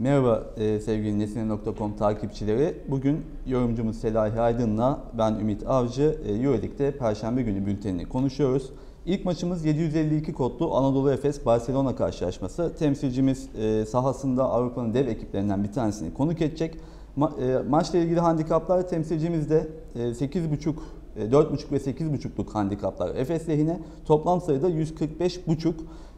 Merhaba e, sevgili Nesine.com takipçileri. Bugün yorumcumuz Selahi Aydın'la ben Ümit Avcı e, Euroleague'de Perşembe günü bültenini konuşuyoruz. İlk maçımız 752 kodlu Anadolu Efes Barcelona karşılaşması. Temsilcimiz e, sahasında Avrupa'nın dev ekiplerinden bir tanesini konuk edecek. Ma- e, maçla ilgili handikaplar temsilcimiz de e, 8.5 e, 4.5 ve 8.5'luk handikaplar Efes lehine. Toplam sayıda 145.5.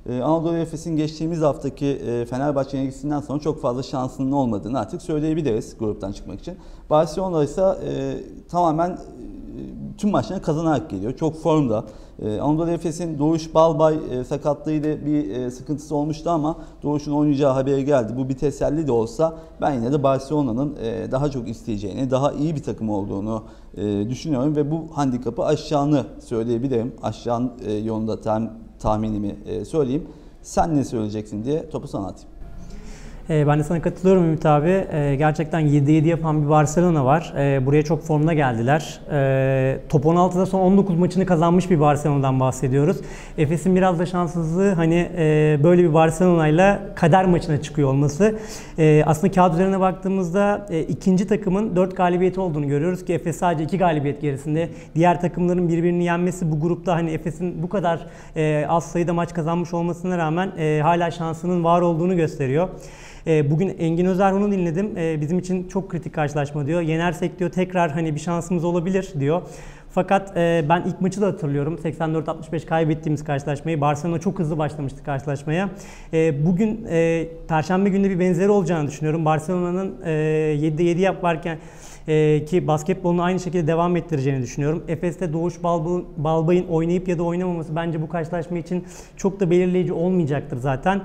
Ee, Anadolu Efes'in geçtiğimiz haftaki e, Fenerbahçe yenilgisinden sonra çok fazla şansının olmadığını artık söyleyebiliriz gruptan çıkmak için. Barcelona ise e, tamamen e, tüm maçlarını kazanarak geliyor. Çok formda. Ee, Anadolu Efes'in Doğuş Balbay e, sakatlığıyla bir e, sıkıntısı olmuştu ama Doğuş'un oynayacağı haberi geldi. Bu bir teselli de olsa ben yine de Barcelona'nın e, daha çok isteyeceğini, daha iyi bir takım olduğunu e, düşünüyorum ve bu handikapı aşacağını söyleyebilirim. Aşağı e, yolunda tam tahminimi e, söyleyeyim. Sen ne söyleyeceksin diye topu sana atayım. E, ben de sana katılıyorum Ümit abi. E, gerçekten 7-7 yapan bir Barcelona var. E, buraya çok formda geldiler. E, top 16'da son 19 maçını kazanmış bir Barcelona'dan bahsediyoruz. Efes'in biraz da şanssızlığı hani e, böyle bir Barcelona ile kader maçına çıkıyor olması. E, aslında kağıt üzerine baktığımızda e, ikinci takımın 4 galibiyeti olduğunu görüyoruz ki Efes sadece 2 galibiyet gerisinde. Diğer takımların birbirini yenmesi bu grupta hani Efes'in bu kadar e, az sayıda maç kazanmış olmasına rağmen e, hala şansının var olduğunu gösteriyor. E, bugün Engin Özerhun'u dinledim. E, bizim için çok kritik karşılaşma diyor. Yenersek diyor tekrar hani bir şansımız olabilir diyor. Fakat e, ben ilk maçı da hatırlıyorum. 84-65 kaybettiğimiz karşılaşmayı. Barcelona çok hızlı başlamıştı karşılaşmaya. E, bugün e, Perşembe günde bir benzeri olacağını düşünüyorum. Barcelona'nın e, 7'de 7 yaparken e, ki basketbolunu aynı şekilde devam ettireceğini düşünüyorum. Efes'te Doğuş Balbay'ın, oynayıp ya da oynamaması bence bu karşılaşma için çok da belirleyici olmayacaktır zaten.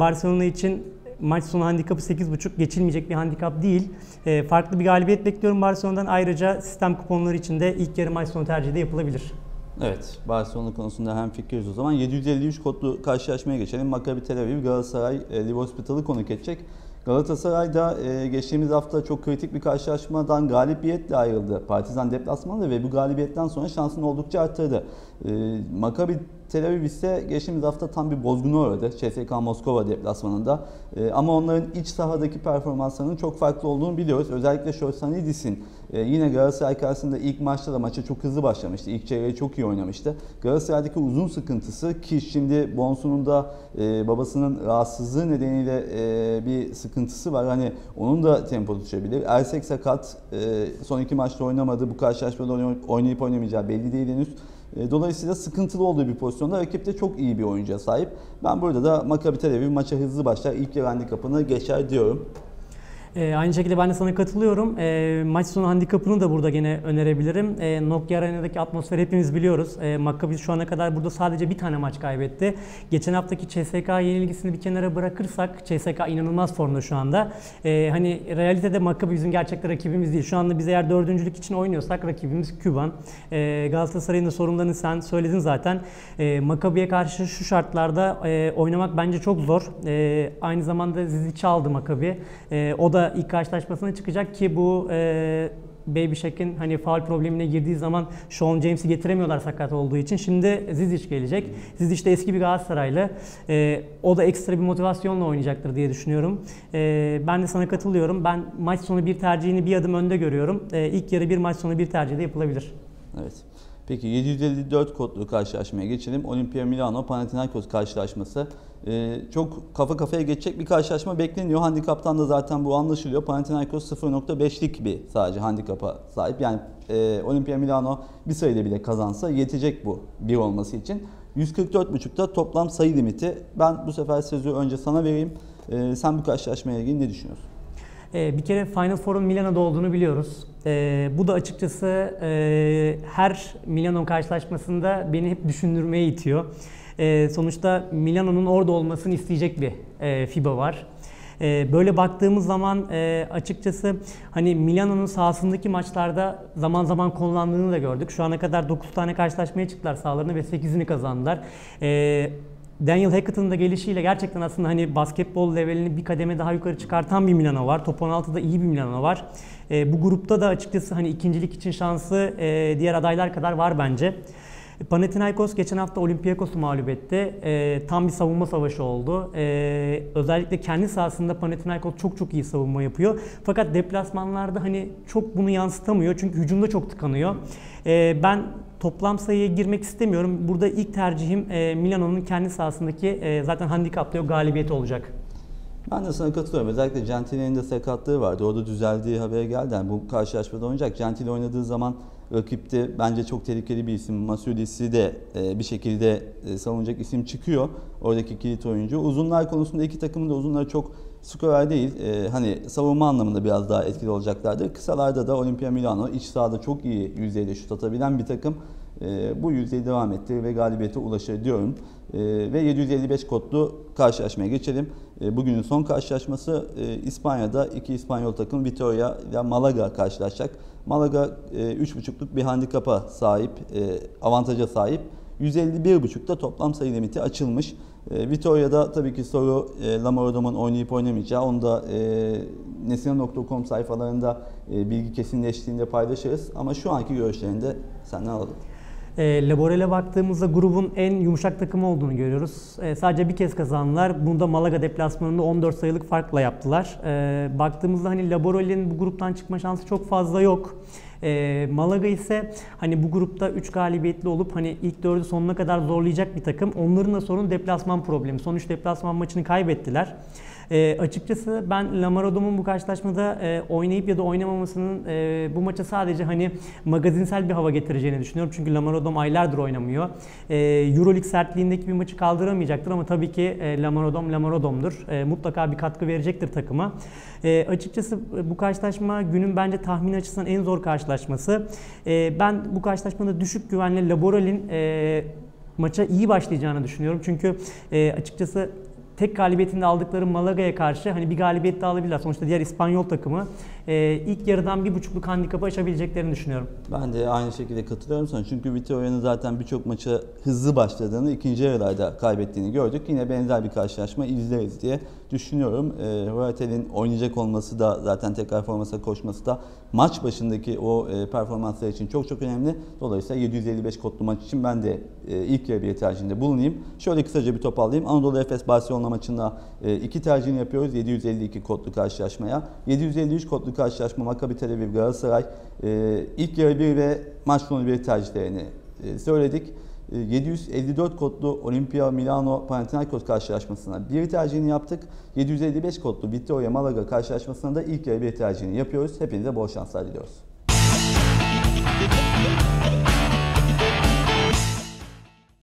Barcelona için maç sonu handikapı 8.5 geçilmeyecek bir handikap değil. E, farklı bir galibiyet bekliyorum Barcelona'dan. Ayrıca sistem kuponları için de ilk yarı maç sonu tercihi de yapılabilir. Evet, Barcelona konusunda hem fikiriz o zaman. 753 kodlu karşılaşmaya geçelim. Maccabi Tel Aviv, Galatasaray, e, Live Hospital'ı konuk edecek. Galatasaray da e, geçtiğimiz hafta çok kritik bir karşılaşmadan galibiyetle ayrıldı. Partizan deplasmanında ve bu galibiyetten sonra şansını oldukça arttırdı. E, Maccabi Tel Aviv ise geçtiğimiz hafta tam bir bozguna uğradı CSK Moskova deplasmanında. E, ama onların iç sahadaki performanslarının çok farklı olduğunu biliyoruz. Özellikle Şorsanidis'in e, yine Galatasaray karşısında ilk maçta da maça çok hızlı başlamıştı. İlk çeyreği çok iyi oynamıştı. Galatasaray'daki uzun sıkıntısı ki şimdi Bonsu'nun da e, babasının rahatsızlığı nedeniyle e, bir sıkıntısı var. Hani onun da tempo düşebilir. Ersek sakat e, son iki maçta oynamadı. Bu karşılaşmada oynayıp oynamayacağı belli değil henüz. E, Dolayısıyla sıkıntılı olduğu bir pozisyonda rakip de çok iyi bir oyuncuya sahip. Ben burada da Maccabi Tel Aviv maça hızlı başlar. İlk yarı handikapını geçer diyorum. E, aynı şekilde ben de sana katılıyorum. E, maç sonu handikapını da burada gene önerebilirim. E, Nokia Arena'daki atmosferi hepimiz biliyoruz. E, Maccabi şu ana kadar burada sadece bir tane maç kaybetti. Geçen haftaki CSK yenilgisini bir kenara bırakırsak CSK inanılmaz formda şu anda. E, hani realitede Maccabi bizim gerçekte rakibimiz değil. Şu anda biz eğer dördüncülük için oynuyorsak rakibimiz Küban. E, Galatasaray'ın da sorunlarını sen söyledin zaten. E, Maccabi'ye karşı şu şartlarda e, oynamak bence çok zor. E, aynı zamanda Zizic'i aldı Maccabi. E, o da ilk karşılaşmasına çıkacak ki bu e, Baby Shaq'in hani faul problemine girdiği zaman Sean James'i getiremiyorlar sakat olduğu için. Şimdi Zizic gelecek. Zizic de eski bir Galatasaraylı. E, o da ekstra bir motivasyonla oynayacaktır diye düşünüyorum. E, ben de sana katılıyorum. Ben maç sonu bir tercihini bir adım önde görüyorum. E, ilk yarı bir maç sonu bir tercih de yapılabilir. Evet. Peki 754 kodlu karşılaşmaya geçelim. Olimpia Milano Panathinaikos karşılaşması. Ee, çok kafa kafaya geçecek bir karşılaşma bekleniyor. Handikaptan da zaten bu anlaşılıyor. Panathinaikos 0.5'lik bir sadece handikapa sahip. Yani e, Olimpia Milano bir sayıda bile kazansa yetecek bu bir olması için. 144.5'ta toplam sayı limiti. Ben bu sefer sözü önce sana vereyim. Ee, sen bu karşılaşmaya ilgili ne düşünüyorsun? Ee, bir kere Final Four'un Milano'da olduğunu biliyoruz. Ee, bu da açıkçası e, her Milano karşılaşmasında beni hep düşündürmeye itiyor. Ee, sonuçta Milano'nun orada olmasını isteyecek bir e, FIBA var. Ee, böyle baktığımız zaman e, açıkçası hani Milano'nun sahasındaki maçlarda zaman zaman kullandığını da gördük. Şu ana kadar 9 tane karşılaşmaya çıktılar sahalarına ve 8'ini kazandılar. Ee, Daniel Hackett'ın da gelişiyle gerçekten aslında hani basketbol levelini bir kademe daha yukarı çıkartan bir Milano var. Top 16'da iyi bir Milano var. E, bu grupta da açıkçası hani ikincilik için şansı e, diğer adaylar kadar var bence. Panathinaikos geçen hafta Olympiakos'u mağlup etti. E, tam bir savunma savaşı oldu. E, özellikle kendi sahasında Panathinaikos çok çok iyi savunma yapıyor. Fakat deplasmanlarda hani çok bunu yansıtamıyor. Çünkü hücumda çok tıkanıyor. E, ben toplam sayıya girmek istemiyorum. Burada ilk tercihim e, Milano'nun kendi sahasındaki e, zaten handikaplı galibiyeti olacak. Ben de sana katılıyorum. Özellikle Gentili'nin de sakatlığı vardı. Orada düzeldiği haberi geldi. Yani bu karşılaşmada oynayacak. Gentili oynadığı zaman rakipte bence çok tehlikeli bir isim. Masudi'si de e, bir şekilde e, savunacak isim çıkıyor. Oradaki kilit oyuncu. Uzunlar konusunda iki takımın da uzunları çok skorer değil. E, hani savunma anlamında biraz daha etkili olacaklardır. Kısalarda da Olimpia Milano iç sahada çok iyi yüzeyde şut atabilen bir takım. E, bu yüzdeyi devam etti ve galibiyete ulaşır diyorum. E, ve 755 kodlu karşılaşmaya geçelim. E, bugünün son karşılaşması e, İspanya'da iki İspanyol takım Vitoria ile Malaga karşılaşacak. Malaga e, 3.5'luk bir handikapa sahip, e, avantaja sahip. 151.5'da toplam sayı limiti açılmış. E, Vitoria'da tabii ki soru e, Lamarodom'un oynayıp oynamayacağı. Onu da e, nesine.com sayfalarında e, bilgi kesinleştiğinde paylaşırız. Ama şu anki görüşlerini de senden alalım. E, Laborel'e baktığımızda grubun en yumuşak takımı olduğunu görüyoruz. E, sadece bir kez kazandılar. Bunu da Malaga deplasmanında 14 sayılık farkla yaptılar. E, baktığımızda hani Laborel'in bu gruptan çıkma şansı çok fazla yok. E, Malaga ise hani bu grupta 3 galibiyetli olup hani ilk dördü sonuna kadar zorlayacak bir takım. Onların da sorun deplasman problemi. Son 3 deplasman maçını kaybettiler. E, açıkçası ben Lamarodom'un bu karşılaşmada e, oynayıp ya da oynamamasının e, bu maça sadece hani magazinsel bir hava getireceğini düşünüyorum. Çünkü Lamarodom aylardır oynamıyor. E, Euroleague sertliğindeki bir maçı kaldıramayacaktır ama tabii ki e, Lamarodom Lamarodom'dur. E, mutlaka bir katkı verecektir takıma. E, açıkçası bu karşılaşma günün bence tahmin açısından en zor karşılaşması. E, ben bu karşılaşmada düşük güvenli Laboral'in e, maça iyi başlayacağını düşünüyorum. Çünkü e, açıkçası tek galibiyetinde aldıkları Malaga'ya karşı hani bir galibiyet daha alabilirler. Sonuçta diğer İspanyol takımı e, ilk yarıdan bir buçukluk handikapı aşabileceklerini düşünüyorum. Ben de aynı şekilde katılıyorum sana. Çünkü Vitoria'nın zaten birçok maça hızlı başladığını, ikinci yarılarda kaybettiğini gördük. Yine benzer bir karşılaşma izleriz diye düşünüyorum. E, Huertel'in oynayacak olması da zaten tekrar formasına koşması da maç başındaki o e, performanslar için çok çok önemli. Dolayısıyla 755 kodlu maç için ben de e, ilk yarı bir tercihinde bulunayım. Şöyle kısaca bir toparlayayım. Anadolu Efes Barcelona maçında e, iki tercihini yapıyoruz 752 kodlu karşılaşmaya. 753 kodlu karşılaşma Maccabi Tel Aviv Galatasaray. E, ilk yarı 1 ve maç sonu 1 tercihlerini e, söyledik. 754 kodlu Olimpia Milano Panathinaikos karşılaşmasına bir tercihini yaptık. 755 kodlu Vittoria Malaga karşılaşmasına da ilk yarı bir tercihini yapıyoruz. Hepinize bol şanslar diliyoruz.